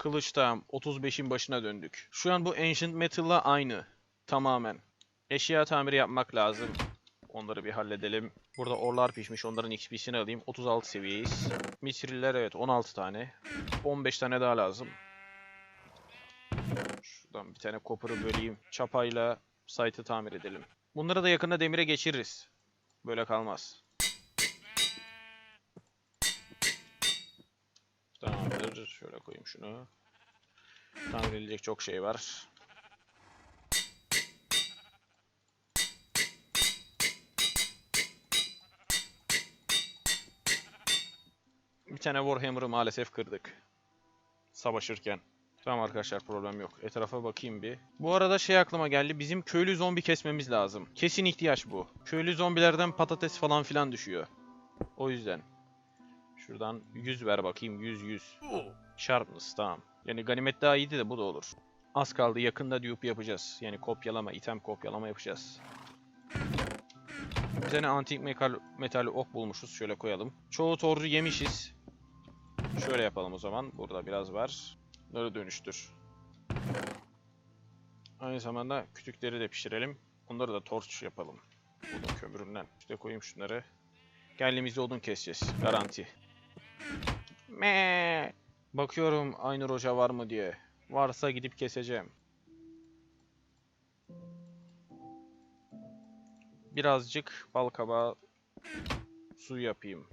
Kılıç tamam. 35'in başına döndük. Şu an bu Ancient Metal'la aynı. Tamamen. Eşya tamiri yapmak lazım. Onları bir halledelim. Burada orlar pişmiş. Onların XP'sini alayım. 36 seviyeyiz. Mitriller evet 16 tane. 15 tane daha lazım. Şuradan bir tane copper'ı böleyim. Çapayla site'ı tamir edelim. Bunları da yakında demire geçiririz. Böyle kalmaz. Şöyle koyayım şunu. Tamir edilecek çok şey var. Bir tane Warhammer'ı maalesef kırdık. Savaşırken. Tamam arkadaşlar problem yok. Etrafa bakayım bir. Bu arada şey aklıma geldi. Bizim köylü zombi kesmemiz lazım. Kesin ihtiyaç bu. Köylü zombilerden patates falan filan düşüyor. O yüzden. Şuradan 100 ver bakayım. 100 100. Sharpness tamam. Yani ganimet daha iyiydi de bu da olur. Az kaldı yakında dupe yapacağız. Yani kopyalama, item kopyalama yapacağız. Bir tane antik metal, metal ok bulmuşuz. Şöyle koyalım. Çoğu torcu yemişiz. Şöyle yapalım o zaman. Burada biraz var. Bunları dönüştür. Aynı zamanda kütükleri de pişirelim. Onları da torç yapalım. Odun kömüründen. İşte koyayım şunları. Geldiğimizde odun keseceğiz. Garanti. Me. Bakıyorum Aynur Hoca var mı diye. Varsa gidip keseceğim. Birazcık bal kabağı su yapayım.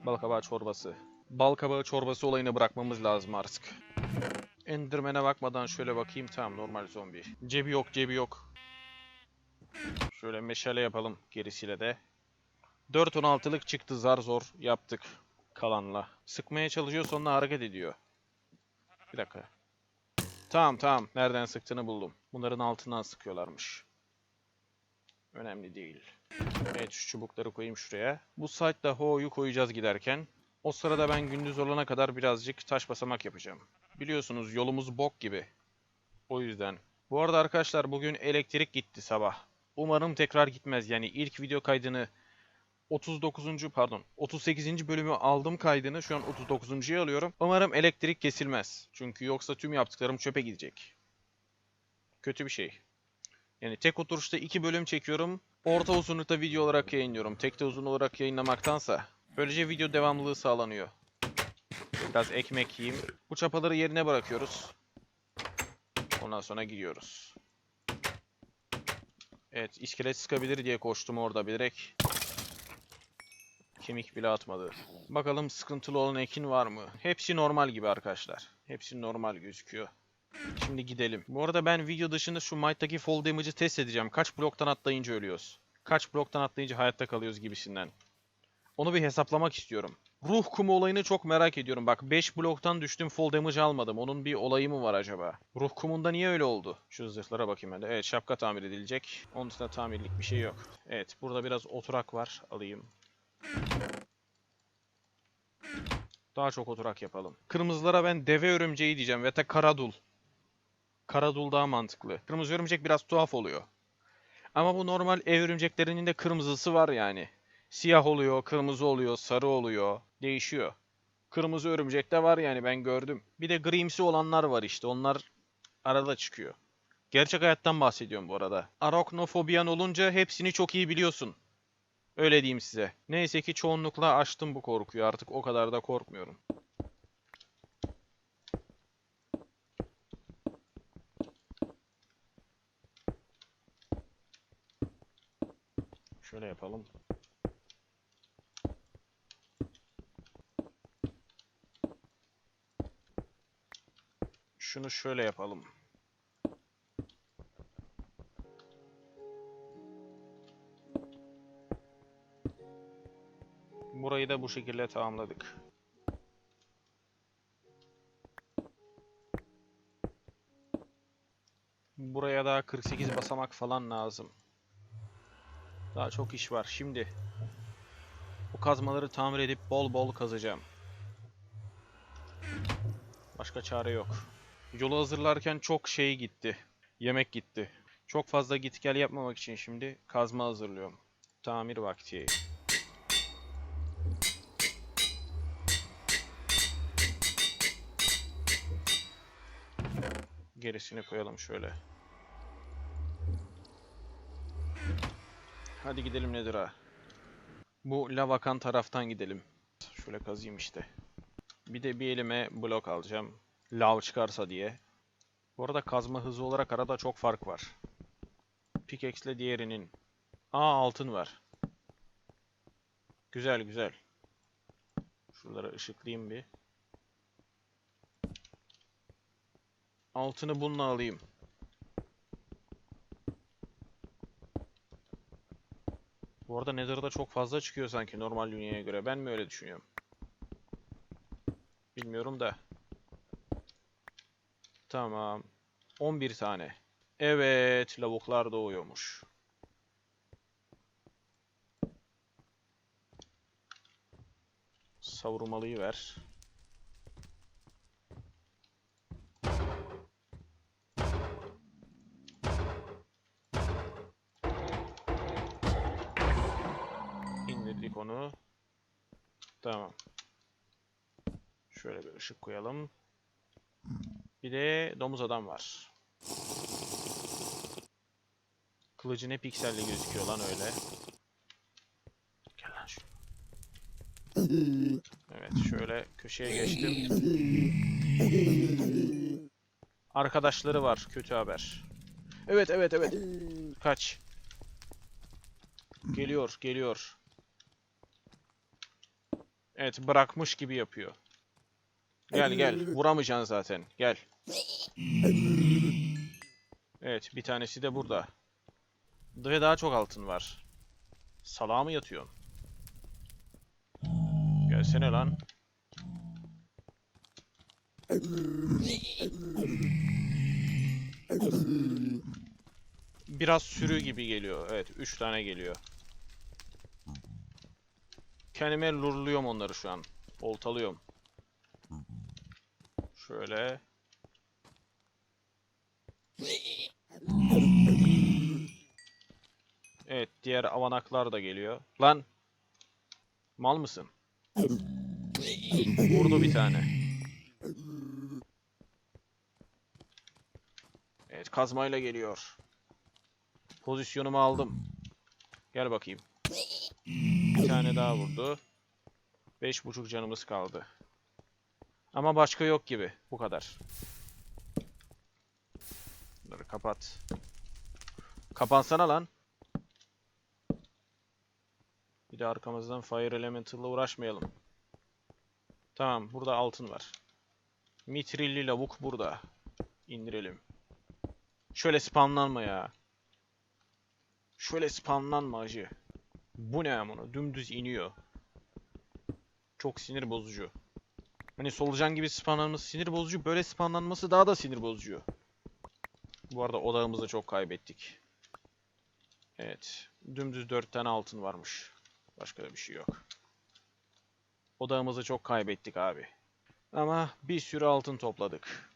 Bal kabağı çorbası. Bal kabağı çorbası olayını bırakmamız lazım artık. Enderman'e bakmadan şöyle bakayım. Tamam normal zombi. Cebi yok cebi yok. Şöyle meşale yapalım gerisiyle de. 4.16'lık çıktı zar zor yaptık kalanla. Sıkmaya çalışıyor sonra hareket ediyor. Bir dakika. Tamam tamam. Nereden sıktığını buldum. Bunların altından sıkıyorlarmış. Önemli değil. Evet şu çubukları koyayım şuraya. Bu site'da Ho'yu koyacağız giderken. O sırada ben gündüz olana kadar birazcık taş basamak yapacağım. Biliyorsunuz yolumuz bok gibi. O yüzden. Bu arada arkadaşlar bugün elektrik gitti sabah. Umarım tekrar gitmez. Yani ilk video kaydını 39. pardon 38. bölümü aldım kaydını. Şu an 39.'yu alıyorum. Umarım elektrik kesilmez. Çünkü yoksa tüm yaptıklarım çöpe gidecek. Kötü bir şey. Yani tek oturuşta iki bölüm çekiyorum. Orta uzunlukta video olarak yayınlıyorum. Tek de uzun olarak yayınlamaktansa. Böylece video devamlılığı sağlanıyor. Biraz ekmek yiyeyim. Bu çapaları yerine bırakıyoruz. Ondan sonra gidiyoruz. Evet, iskelet sıkabilir diye koştum orada bilerek. Kemik bile atmadı. Bakalım sıkıntılı olan ekin var mı? Hepsi normal gibi arkadaşlar. Hepsi normal gözüküyor. Şimdi gidelim. Bu arada ben video dışında şu Might'taki fall damage'ı test edeceğim. Kaç bloktan atlayınca ölüyoruz? Kaç bloktan atlayınca hayatta kalıyoruz gibisinden. Onu bir hesaplamak istiyorum. Ruh kumu olayını çok merak ediyorum. Bak 5 bloktan düştüm fall damage almadım. Onun bir olayı mı var acaba? Ruh kumunda niye öyle oldu? Şu zırhlara bakayım ben de. Evet şapka tamir edilecek. Onun dışında tamirlik bir şey yok. Evet burada biraz oturak var. Alayım. Daha çok oturak yapalım. Kırmızılara ben deve örümceği diyeceğim ve de karadul. Karadul daha mantıklı. Kırmızı örümcek biraz tuhaf oluyor. Ama bu normal ev örümceklerinin de kırmızısı var yani. Siyah oluyor, kırmızı oluyor, sarı oluyor. Değişiyor. Kırmızı örümcek de var yani ben gördüm. Bir de grimsi olanlar var işte. Onlar arada çıkıyor. Gerçek hayattan bahsediyorum bu arada. Arachnofobiyan olunca hepsini çok iyi biliyorsun. Öyle diyeyim size. Neyse ki çoğunlukla aştım bu korkuyu artık o kadar da korkmuyorum. Şöyle yapalım. Şunu şöyle yapalım. Burayı da bu şekilde tamamladık. Buraya daha 48 basamak falan lazım. Daha çok iş var. Şimdi bu kazmaları tamir edip bol bol kazacağım. Başka çare yok. Yolu hazırlarken çok şey gitti. Yemek gitti. Çok fazla git gel yapmamak için şimdi kazma hazırlıyorum. Tamir vakti. Gerisini koyalım şöyle. Hadi gidelim nedir ha? Bu lavakan taraftan gidelim. Şöyle kazıyım işte. Bir de bir elime blok alacağım. Lav çıkarsa diye. Bu arada kazma hızı olarak arada çok fark var. Pickaxe ile diğerinin. Aa altın var. Güzel güzel. Şuraları ışıklayayım bir. Altını bununla alayım. Bu arada Nether'da çok fazla çıkıyor sanki normal dünyaya göre. Ben mi öyle düşünüyorum? Bilmiyorum da. Tamam. 11 tane. Evet, lavuklar doğuyormuş. Savurmalıyı ver. İndirdik onu. Tamam. Şöyle bir ışık koyalım. Bir de domuz adam var. Kılıcı ne pikselli gözüküyor lan öyle. Gel lan şu. Evet şöyle köşeye geçtim. Arkadaşları var. Kötü haber. Evet evet evet. Kaç. Geliyor geliyor. Evet bırakmış gibi yapıyor. Gel gel. Vuramayacaksın zaten. Gel. Evet bir tanesi de burada. Ve daha çok altın var. Salağa mı yatıyorsun? Gelsene lan. Biraz sürü gibi geliyor. Evet, 3 tane geliyor. Kendime lurluyorum onları şu an. Oltalıyorum. Şöyle. Evet, diğer avanaklar da geliyor. Lan! Mal mısın? Vurdu bir tane. Evet, kazmayla geliyor. Pozisyonumu aldım. Gel bakayım. Bir tane daha vurdu. Beş buçuk canımız kaldı. Ama başka yok gibi. Bu kadar. Bunları kapat. Kapansana lan. Bir de arkamızdan Fire Elemental'la uğraşmayalım. Tamam, burada altın var. Mitrilli lavuk burada. İndirelim. Şöyle spamlanma ya. Şöyle spamlanma acı. Bu ne amına? Dümdüz iniyor. Çok sinir bozucu. Hani solucan gibi spamlanması sinir bozucu. Böyle spamlanması daha da sinir bozucu. Bu arada odağımızı çok kaybettik. Evet. Dümdüz 4 tane altın varmış. Başka da bir şey yok. Odağımızı çok kaybettik abi. Ama bir sürü altın topladık.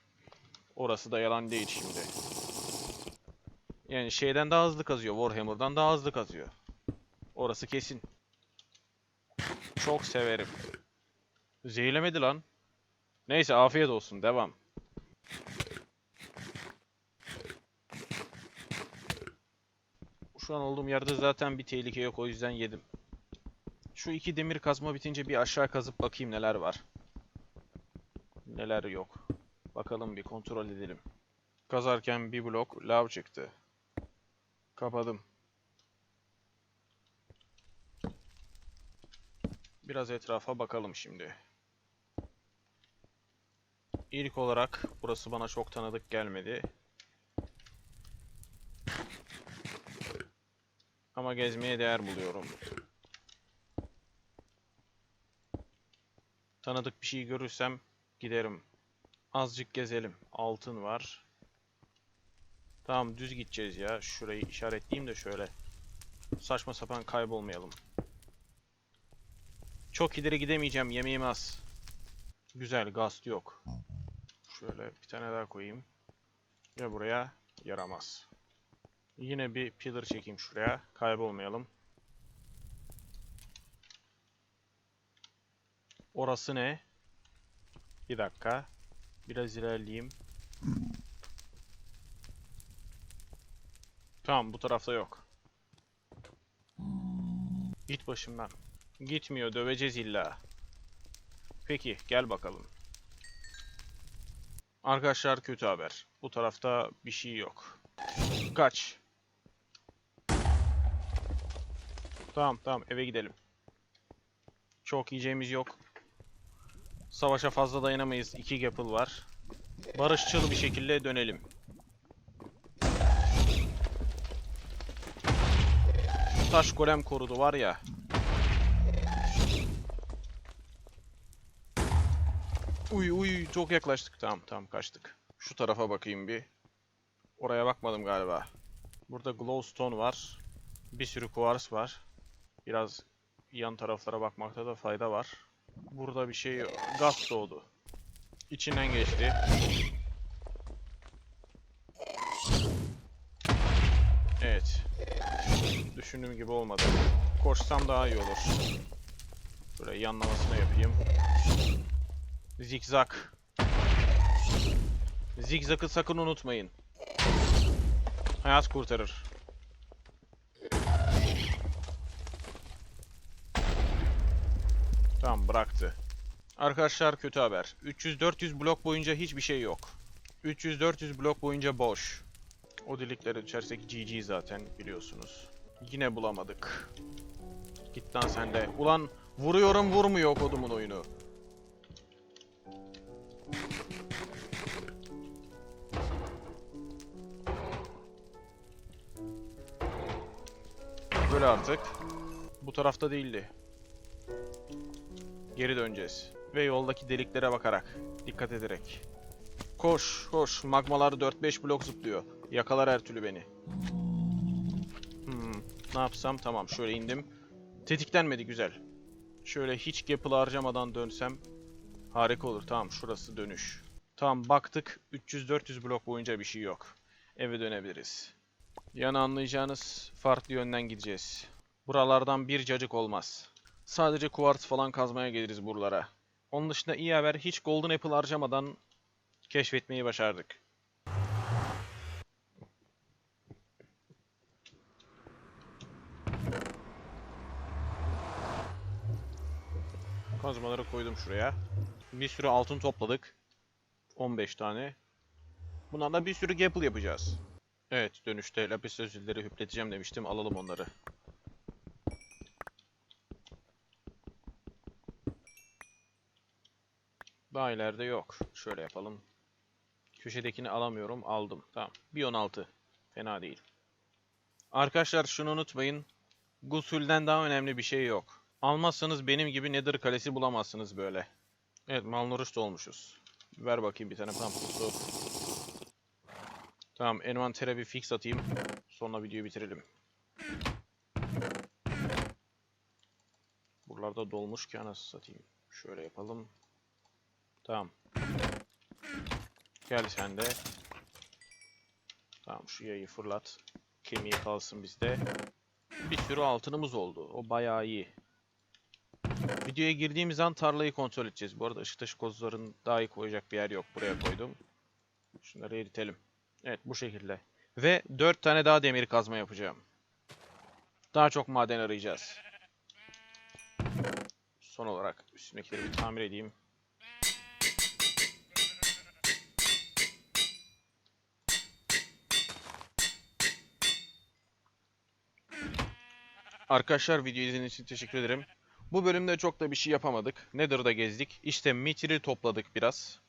Orası da yalan değil şimdi. Yani şeyden daha hızlı kazıyor. Warhammer'dan daha hızlı kazıyor. Orası kesin. Çok severim. Zehirlemedi lan. Neyse afiyet olsun. Devam. Şu an olduğum yerde zaten bir tehlike yok. O yüzden yedim. Şu iki demir kazma bitince bir aşağı kazıp bakayım neler var. Neler yok. Bakalım bir kontrol edelim. Kazarken bir blok lav çıktı. Kapadım. Biraz etrafa bakalım şimdi. İlk olarak burası bana çok tanıdık gelmedi. Ama gezmeye değer buluyorum. Tanıdık bir şey görürsem giderim. Azıcık gezelim. Altın var. Tamam düz gideceğiz ya. Şurayı işaretleyeyim de şöyle. Saçma sapan kaybolmayalım. Çok ileri gidemeyeceğim. Yemeğim az. Güzel. Gast yok. Şöyle bir tane daha koyayım. Ve buraya yaramaz. Yine bir pillar çekeyim şuraya. Kaybolmayalım. Orası ne? Bir dakika. Biraz ilerleyeyim. Tamam bu tarafta yok. Git başımdan. Gitmiyor döveceğiz illa. Peki gel bakalım. Arkadaşlar kötü haber. Bu tarafta bir şey yok. Kaç. Tamam tamam eve gidelim. Çok yiyeceğimiz yok. Savaşa fazla dayanamayız. İki Gapple var. Barışçıl bir şekilde dönelim. Taş golem korudu var ya. Uy uy çok yaklaştık. Tamam tamam kaçtık. Şu tarafa bakayım bir. Oraya bakmadım galiba. Burada glowstone var. Bir sürü kuvars var. Biraz yan taraflara bakmakta da fayda var. Burada bir şey. Gaz doğdu. İçinden geçti. Evet. Düşündüğüm gibi olmadı. Koşsam daha iyi olur. Böyle yanlamasını yapayım. Zikzak. Zikzakı sakın unutmayın. Hayat kurtarır. Tamam bıraktı. Arkadaşlar kötü haber. 300-400 blok boyunca hiçbir şey yok. 300-400 blok boyunca boş. O deliklerin içerisindeki GG zaten biliyorsunuz. Yine bulamadık. Git lan sen de. Ulan vuruyorum vurmuyor kodumun oyunu. Böyle artık. Bu tarafta değildi. Geri döneceğiz. Ve yoldaki deliklere bakarak. Dikkat ederek. Koş, koş. Magmalar 4-5 blok zıplıyor. Yakalar her türlü beni. Hmm, ne yapsam? Tamam, şöyle indim. Tetiklenmedi, güzel. Şöyle hiç gapple harcamadan dönsem harika olur. Tamam, şurası dönüş. Tamam, baktık. 300-400 blok boyunca bir şey yok. Eve dönebiliriz. Yani anlayacağınız farklı yönden gideceğiz. Buralardan bir cacık olmaz. Sadece kuvars falan kazmaya geliriz buralara. Onun dışında iyi haber hiç golden apple harcamadan keşfetmeyi başardık. Kazmaları koydum şuraya. Bir sürü altın topladık. 15 tane. Bunlarla bir sürü gapple yapacağız. Evet dönüşte lapis lazulleri hüpleteceğim demiştim. Alalım onları. Daha yok. Şöyle yapalım. Köşedekini alamıyorum. Aldım. Tamam. Bir 16. Fena değil. Arkadaşlar şunu unutmayın. Gusülden daha önemli bir şey yok. Almazsanız benim gibi Nether kalesi bulamazsınız böyle. Evet malnourished olmuşuz. Ver bakayım bir tane pampusu. Tamam envantere bir fix atayım. Sonra videoyu bitirelim. Buralarda dolmuş ki anasını satayım. Şöyle yapalım. Tamam. Gel sen de. Tamam şu yayı fırlat. Kemiği kalsın bizde. Bir sürü altınımız oldu. O bayağı iyi. Videoya girdiğimiz an tarlayı kontrol edeceğiz. Bu arada ışık taşı kozların daha iyi koyacak bir yer yok. Buraya koydum. Şunları eritelim. Evet bu şekilde. Ve 4 tane daha demir kazma yapacağım. Daha çok maden arayacağız. Son olarak üstündekileri bir tamir edeyim. Arkadaşlar video izlediğiniz için teşekkür ederim. Bu bölümde çok da bir şey yapamadık. Nether'da gezdik. İşte mitri topladık biraz.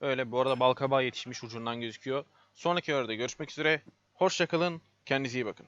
Öyle bu arada balkabağı yetişmiş ucundan gözüküyor. Sonraki videoda görüşmek üzere. Hoşçakalın. Kendinize iyi bakın.